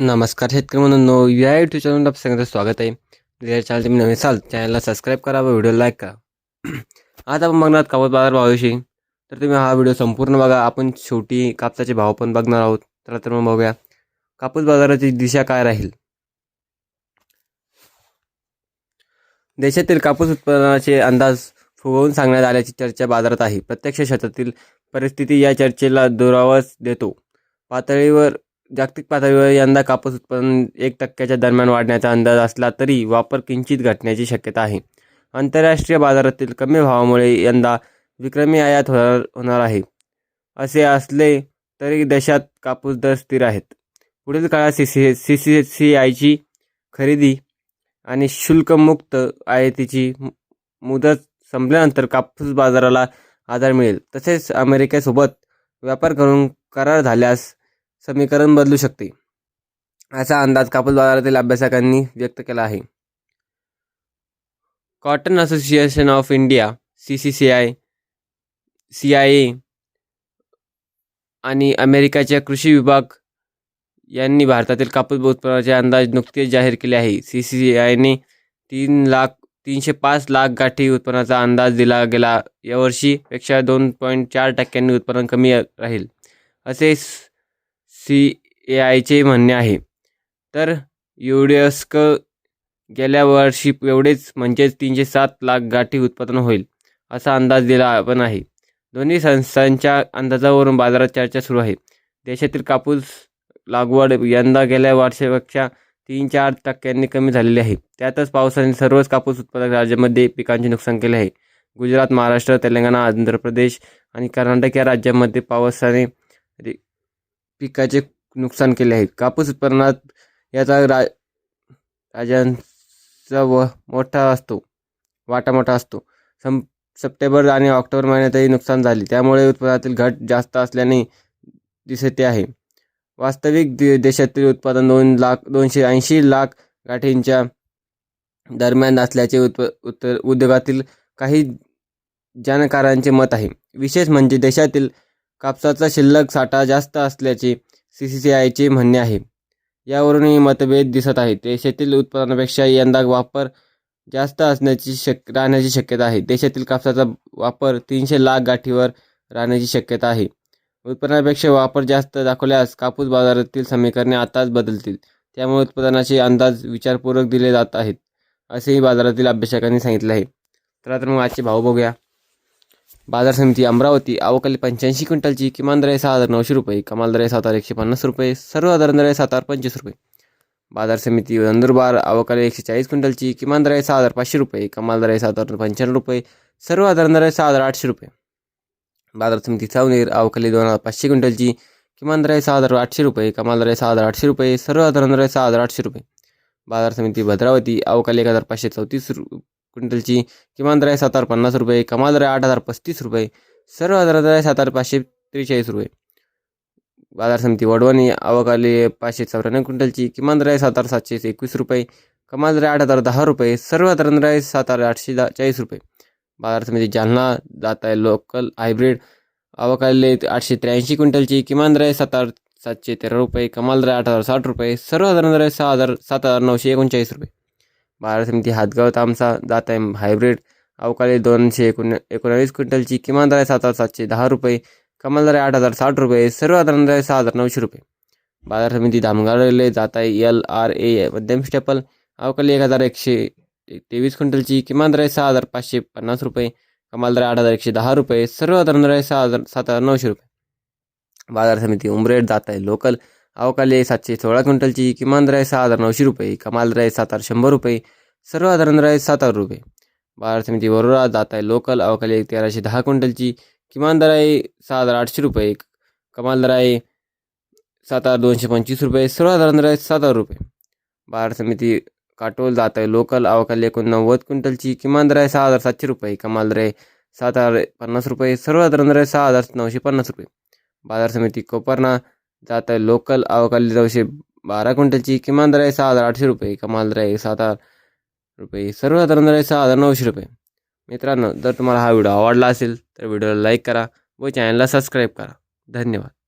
नमस्कार शेतकरी म्हणून या यूट्यूब चॅनल आपलं सगळ्यांचं स्वागत आहे. जर चॅनल तुम्ही नवीन असाल चॅनलला सबस्क्राईब करा व व्हिडिओ लाईक करा. आज आपण बघणार आहोत कापूस बाजार भावाविषयी. तर तुम्ही हा व्हिडिओ संपूर्ण बघा. आपण शेवटी कापसाचे भाव पण बघणार आहोत. चला तर मग बघूया. कापूस बाजाराची दिशा काय राहील? देशातील कापूस उत्पादनाचे अंदाज फुगवून सांगण्यात आल्याची चर्चा बाजारात आहे. प्रत्यक्ष शेतातील परिस्थिती या चर्चेला दुरावास देतो. पातळीवर जागतिक पातळीवर यंदा कापूस उत्पादन एक टक्क्याच्या दरम्यान वाढण्याचा अंदाज असला तरी वापर किंचित घटण्याची शक्यता आहे. आंतरराष्ट्रीय बाजारातील कमी भावामुळे यंदा विक्रमी आयात होणार होणार आहे. असे असले तरी देशात कापूस दर स्थिर आहेत. पुढील काळात C C C C C आयची खरेदी आणि शुल्कमुक्त आयातीची मुदत संपल्यानंतर कापूस बाजाराला आधार मिळेल. तसेच अमेरिकेसोबत व्यापार करून करार झाल्यास समीकरण बदलू शकते. असा अंदाज कापूस बाजारातील अभ्यासकांनी व्यक्त केला आहे. Cotton association of India C C C I C I A आणि अमेरिकाच्या कृषी विभाग यांनी भारतातील कापूस उत्पादनाचे अंदाज नुकतेच जाहीर केले आहे. सी सी सी आयने तीन लाख तीनशे पाच लाख गाठी उत्पन्नाचा अंदाज दिला गेला. यावर्षीपेक्षा दोन पॉईंट चार टक्क्यांनी उत्पादन कमी राहील. असे सी ए आयचे म्हणणे आहे. तर युडियस्क गेल्या वर्षी एवढेच म्हणजेच तीनशे सात लाख गाठी उत्पादन होईल असा अंदाज दिला पण आहे. दोन्ही संस्थांच्या अंदाजावरून बाजारात चर्चा सुरू आहे. देशातील कापूस लागवड यंदा गेल्या वर्षापेक्षा तीन चार टक्क्यांनी कमी झालेली आहे. त्यातच पावसाने सर्वच कापूस उत्पादक राज्यामध्ये पिकांचे नुकसान केले आहे. गुजरात महाराष्ट्र तेलंगणा आंध्र प्रदेश आणि कर्नाटक या राज्यांमध्ये पावसाने पिकाचे नुकसान केले आहे. कापूस उत्पादनात याचा रा राजांचा व मोठा असतो. वाटा मोठा असतो. सं सप्टेंबर आणि ऑक्टोबर महिन्यातही नुकसान झाले. त्यामुळे उत्पादनातील घट जास्त असल्याने दिसते आहे. वास्तविक दे देशातील उत्पादन दोन लाख दोनशे ऐंशी लाख गाठींच्या दरम्यान असल्याचे उत्प उत्तर उद्योगातील काही जाणकारांचे मत आहे. विशेष म्हणजे देशातील कापसाचा शिल्लक साठा जास्त असल्याचे सी सी सी आयचे म्हणणे आहे. यावरूनही मतभेद दिसत आहेत. देशातील उत्पादनापेक्षा यंदा वापर जास्त असण्याची शक राहण्याची शक्यता आहे. देशातील कापसाचा वापर तीनशे लाख गाठीवर राहण्याची शक्यता आहे. उत्पादनापेक्षा वापर जास्त दाखवल्यास कापूस बाजारातील समीकरणे आताच बदलतील. त्यामुळे उत्पादनाचे अंदाज विचारपूर्वक दिले जात आहेत असेही बाजारातील अभ्यासकांनी सांगितले आहे. तर आता मग आजचे भाव बघूया. बाजार समिती अमरावती अवकाली पंच्याऐंशी क्विंटलची किमान दर सहा हजार नऊशे रुपये कमाल दर सात हजार एकशे पन्नास रुपये सर्वसाधारण दर सात हजार पंचवीस रुपये. बाजार समिती नंदुरबार अवकाली एकशे चाळीस क्विंटलची किमान दर सहा हजार पाचशे रुपये कमाल दर आहे सात हजार पंच्याण्णव रुपये सर्वसाधारण दर आहे सहा हजार आठशे रुपये. बाजार समिती सावनेर अवकाली दोन हजार पाचशे क्विंटलची किमान दर सहा हजार आठशे रुपये कमाल दर सहा हजार आठशे रुपये सर्वसाधारण दर सहा हजार आठशे रुपये. बाजार समिती भद्रावती अवकाली एक हजार पाचशे चौतीस रु क्विंटलची किमान दर आहे सात हजार पन्नास रुपये कमाल दर आहे आठ हजार पस्तीस रुपये सर्व दर आहे सात हजार पाचशे त्रेचाळीस रुपये. बाजार समिती वडवणी अवकाली पाचशे चौऱ्याण्णव क्विंटलची किमान दर आहे सात हजार सातशे एकवीस रुपये कमाल दर आहे आठ हजार दहा रुपये सर्व दर आहे सात हजार आठशे दहा चाळीस रुपये. बाजार समिती जालना जात आहे लोकल हायब्रिड अवकाली आठशे त्र्याऐंशी क्विंटलची किमान दर आहे सात हजार सातशे तेरा रुपये कमाल दर आहे आठ हजार साठ रुपये सर्व दर आहे सहा हजार सात हजार नऊशे एकोणचाळीस रुपये. बाजार समिती हातगाव तामसा जात आहे हायब्रिड अवकाळी दोनशे एकोण एकोणावीस क्विंटलची किमान दर आहे सात हजार सातशे दहा रुपये कमाल दर आहे आठ हजार साठ रुपये सर्वसाधारण दर आहे सहा हजार नऊशे रुपये. बाजार समिती धामगाडले जात आहे एल आर ए मध्यम स्टेपल अवकाळी एक हजार एकशे तेवीस क्विंटलची किमान दर आहे सहा हजार पाचशे पन्नास रुपये कमाल दर आठ हजार एकशे दहा रुपये सर्वसाधारण दर आहे सहा हजार सात हजार नऊशे रुपये. बाजार समिती उमरेड जात आहे लोकल अवकाली सातशे सोळा क्विंटलची किमान दर आहे सहा हजार नऊशे रुपये कमाल दर आहे सात हजार शंभर रुपये सर्वसाधारण दर आहे सात हजार रुपये. बाजार समिती वरोरा जात आहे लोकल अवकाली तेराशे दहा क्विंटलची किमान दर आहे सहा हजार आठशे रुपये कमाल दर आहे सात हजार दोनशे पंचवीस रुपये सर्वसाधारण दर आहे सात हजार रुपये. बाजार समिती काटोल जात आहे लोकल अवकाली एकोणनव्वद क्विंटलची किमान दर आहे सहा हजार सातशे रुपये कमाल दर आहे सात हजार पन्नास रुपये सर्वसाधारण दर आहे सहा हजार नऊशे पन्नास रुपये. बाजार समिती कोपरना जात आहे लोकल अवकाली नऊशे बारा क्विंटलची किमान दर आहे सहा हजार आठशे रुपये कमाल दर आहे सात हजार रुपये सर्वसाधारण दर आहे सहा हजार नऊशे रुपये मित्रांनो जर तुम्हाला हा व्हिडिओ आवडला असेल तर व्हिडिओला लाईक करा व चॅनलला सबस्क्राईब करा। धन्यवाद।